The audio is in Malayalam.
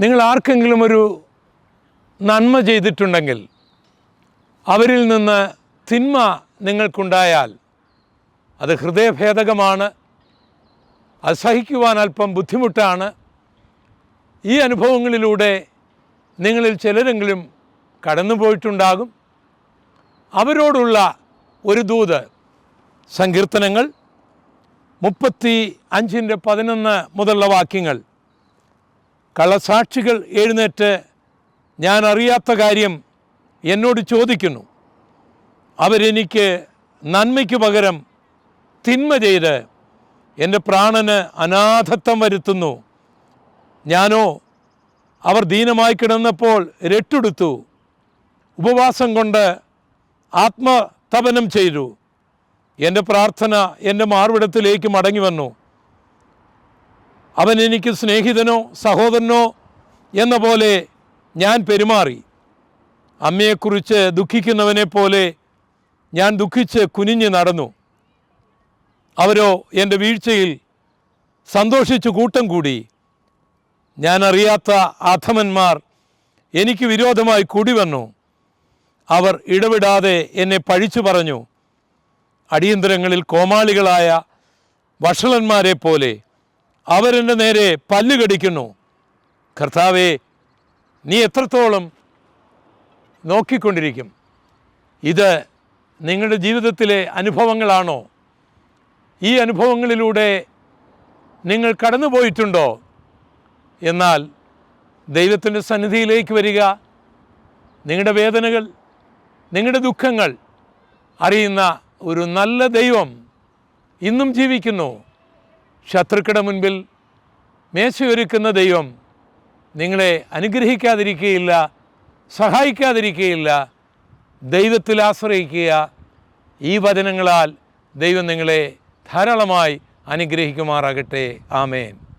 നിങ്ങൾ ആർക്കെങ്കിലും ഒരു നന്മ ചെയ്തിട്ടുണ്ടെങ്കിൽ അവരിൽ നിന്ന് തിന്മ നിങ്ങൾക്കുണ്ടായാൽ അത് ഹൃദയഭേദകമാണ് അത് സഹിക്കുവാൻ അല്പം ബുദ്ധിമുട്ടാണ്. ഈ അനുഭവങ്ങളിലൂടെ നിങ്ങളിൽ ചിലരെങ്കിലും കടന്നു പോയിട്ടുണ്ടാകും അവരോടുള്ള ഒരു ദൂത് സങ്കീർത്തനങ്ങൾ മുപ്പത്തി അഞ്ചിന്റെ പതിനൊന്ന് മുതലുള്ള വാക്യങ്ങൾ. കള്ളസാക്ഷികൾ എഴുന്നേറ്റ് ഞാൻ അറിയാത്ത കാര്യം എന്നോട് ചോദിക്കുന്നു. അവരെനിക്ക് നന്മയ്ക്ക് പകരം തിന്മ ചെയ്ത് എന്റെ പ്രാണന് അനാഥത്വം വരുത്തുന്നു. ഞാനോ അവർ ദീനമായി കിടന്നപ്പോൾ രട്ടെടുത്തു. ഉപവാസം കൊണ്ട് ആത്മതപനം ചെയ്തു. എന്റെ പ്രാർത്ഥന എന്റെ മാർവിടത്തിലേക്ക് മടങ്ങി വന്നു. അവൻ എനിക്ക് സ്നേഹിതനോ സഹോദരനോ എന്ന പോലെ ഞാൻ പെരുമാറി. അമ്മയെക്കുറിച്ച് ദുഃഖിക്കുന്നവനെ പോലെ ഞാൻ ദുഃഖിച്ച് കുനിഞ്ഞ് നടന്നു. അവരോ എന്റെ വീഴ്ചയിൽ സന്തോഷിച്ച് കൂട്ടം കൂടി. ഞാൻ അറിയാത്ത അധമന്മാർ എനിക്ക് വിരോധമായി കൂടി വന്നു. അവർ ഇടവിടാതെ എന്നെ പഴിച്ചു പറഞ്ഞു. അടിയന്തരങ്ങളിൽ കോമാളികളായ വഷളന്മാരെ പോലെ അവരെന്റെ നേരെ പല്ലുകടിക്കുന്നു കർത്താവേ നീ എത്രത്തോളം നോക്കിക്കൊണ്ടിരിക്കും? ഇത് നിങ്ങളുടെ ജീവിതത്തിലെ അനുഭവങ്ങളാണോ? ഈ അനുഭവങ്ങളിലൂടെ നിങ്ങൾ കടന്നുപോയിട്ടുണ്ടോ? എന്നാൽ ദൈവത്തിന്റെ സന്നിധിയിലേക്ക് വരിക. നിങ്ങളുടെ വേദനകൾ നിങ്ങളുടെ ദുഃഖങ്ങൾ അറിയുന്ന ഒരു നല്ല ദൈവം ഇന്നും ജീവിക്കുന്നു. ശത്രുക്കളുടെ മുൻപിൽ മേശയൊരുക്കുന്ന ദൈവം നിങ്ങളെ അനുഗ്രഹിക്കാതിരിക്കുകയില്ല സഹായിക്കാതിരിക്കുകയില്ല ദൈവത്തിൽ ആശ്രയിക്കുക. ഈ വചനങ്ങളാൽ ദൈവം നിങ്ങളെ ധാരാളമായി അനുഗ്രഹിക്കുമാറാകട്ടെ. ആമേൻ.